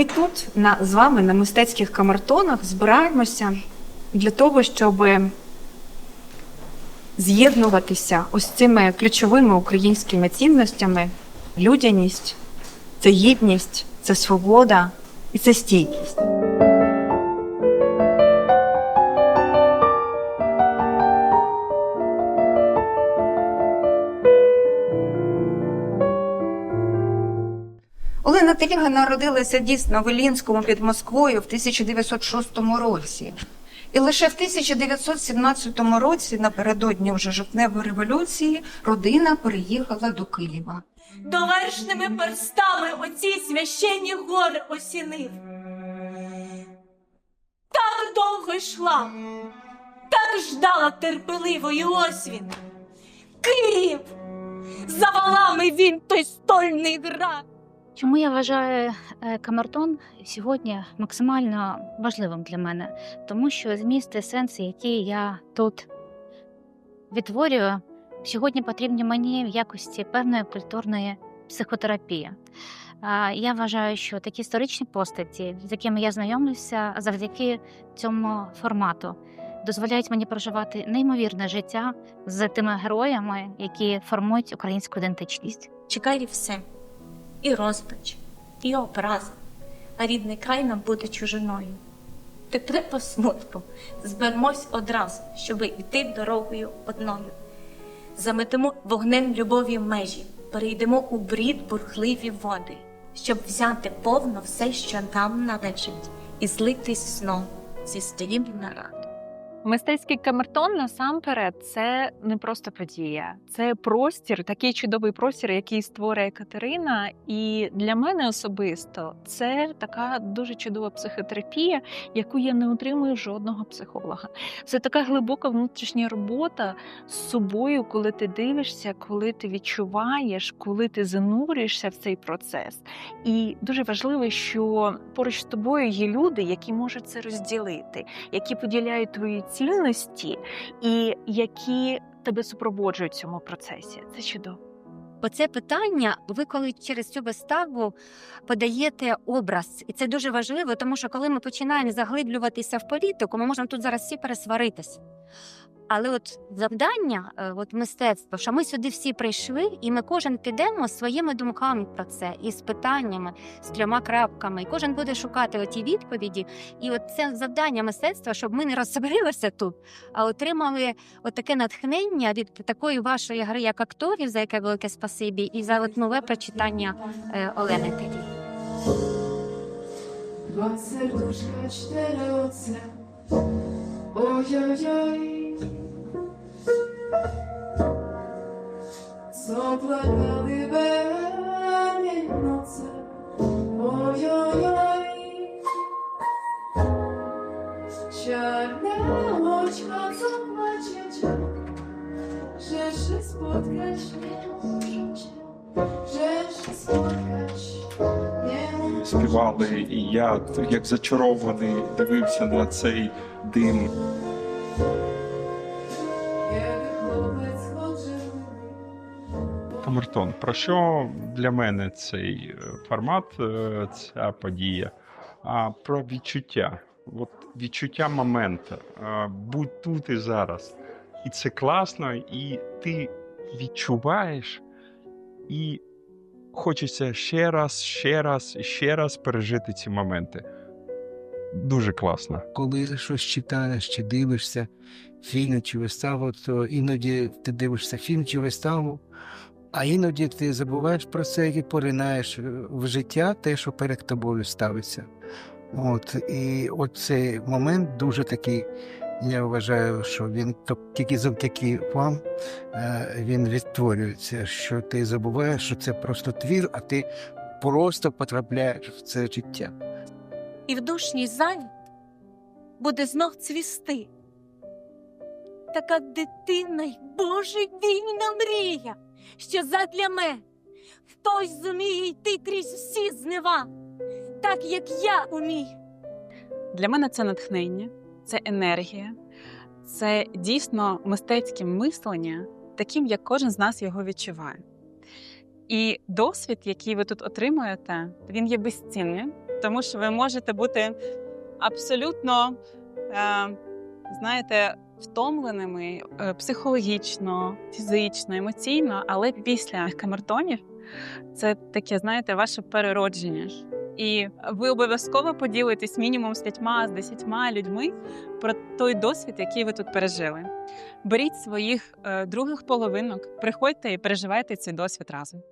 Ми тут на, з вами на мистецьких камертонах збираємося для того, щоб з'єднуватися ось цими ключовими українськими цінностями: людяність, це гідність, це свобода і це стійкість. Олена Теліга народилася дійсно в Іллінському під Москвою в 1906 році. І лише в 1917 році, напередодні вже жовтневої революції, родина переїхала до Києва. довершними перстами оці священні гори осінив. Так довго йшла, так ждала терпеливо і ось він. Київ! За валами він той стольний град. Чому я вважаю е, камертон сьогодні максимально важливим для мене? Тому що зміст і які я тут відтворюю, сьогодні потрібні мені в якості певної культурної психотерапії. Я вважаю, що такі історичні постаті, з якими я знайомлюся завдяки цьому формату, дозволяють мені проживати неймовірне життя з тими героями, які формують українську ідентичність. Чекай все, і розпач, і образа, а рідний край нам буде чужиною. Тепер по смутку зберемось одразу, щоби йти дорогою одною. Заметемо вогнем любові межі, перейдемо у брід бурхливі води, щоб взяти повно все, що нам належить, і злитись знов зі столів на. Мистецький камертон насамперед це не просто подія, це простір, такий чудовий простір, який створює Катерина. І для мене особисто це така дуже чудова психотерапія, яку я не отримую жодного психолога. Це така глибока внутрішня робота з собою, коли ти дивишся, коли ти відчуваєш, коли ти занурюєшся в цей процес. І дуже важливо, що поруч з тобою є люди, які можуть це розділити, які поділяють твої цінності і які тебе супроводжують в цьому процесі. Це чудово. Оце питання, ви коли через цю виставу подаєте образ, і це дуже важливо, тому що коли ми починаємо заглиблюватися в політику, ми можемо тут зараз всі пересваритись. Але от завдання, е, от мистецтво, що ми сюди всі прийшли, і ми кожен підемо своїми думками про це, і з питаннями, з трьома крапками, і кожен буде шукати оті відповіді. І от це завдання мистецтва, щоб ми не розсварилися тут, а отримали от таке натхнення від такої вашої гри, як акторів, за яке велике спасибі, і за от нове прочитання е, Олени Телі. Два сердушка, чотири оце. Ой-ой-ой. Заплакали вені ноце. Ой-ой-ой. Чорне очко заплаче, spotkać nie możecie. співали, і я як зачарований дивився на цей дим. Камертон, про що для мене цей е, формат, е, ця подія? А про відчуття. От відчуття моменту. Будь тут і зараз. І це класно, і ти відчуваєш, і хочеться ще раз, ще раз ще раз пережити ці моменти. Дуже класно. коли щось читаєш чи дивишся фільм чи виставу, то іноді ти дивишся фільм чи виставу, а іноді ти забуваєш про це і поринаєш в життя те, що перед тобою ставиться. От, і от цей момент дуже такий, я вважаю, що він тільки завдяки вам е, він відтворюється, що ти забуваєш, що це просто твір, а ти просто потрапляєш в це життя. і в душній залі буде знов цвісти. Така дитина й божевільна мрія, що задля мене хтось зуміє йти крізь всі знива, так як я умію. Для мене це натхнення, це енергія, це дійсно мистецьке мислення, таким, як кожен з нас його відчуває. І досвід, який ви тут отримуєте, він є безцінним, тому що ви можете бути абсолютно, е, знаєте, втомленими е, психологічно, фізично, емоційно, але після камертонів це таке, знаєте, ваше переродження. І ви обов'язково поділитесь мінімум з п'ятьма, з десятьма людьми про той досвід, який ви тут пережили. Беріть своїх е, других половинок, приходьте і переживайте цей досвід разом.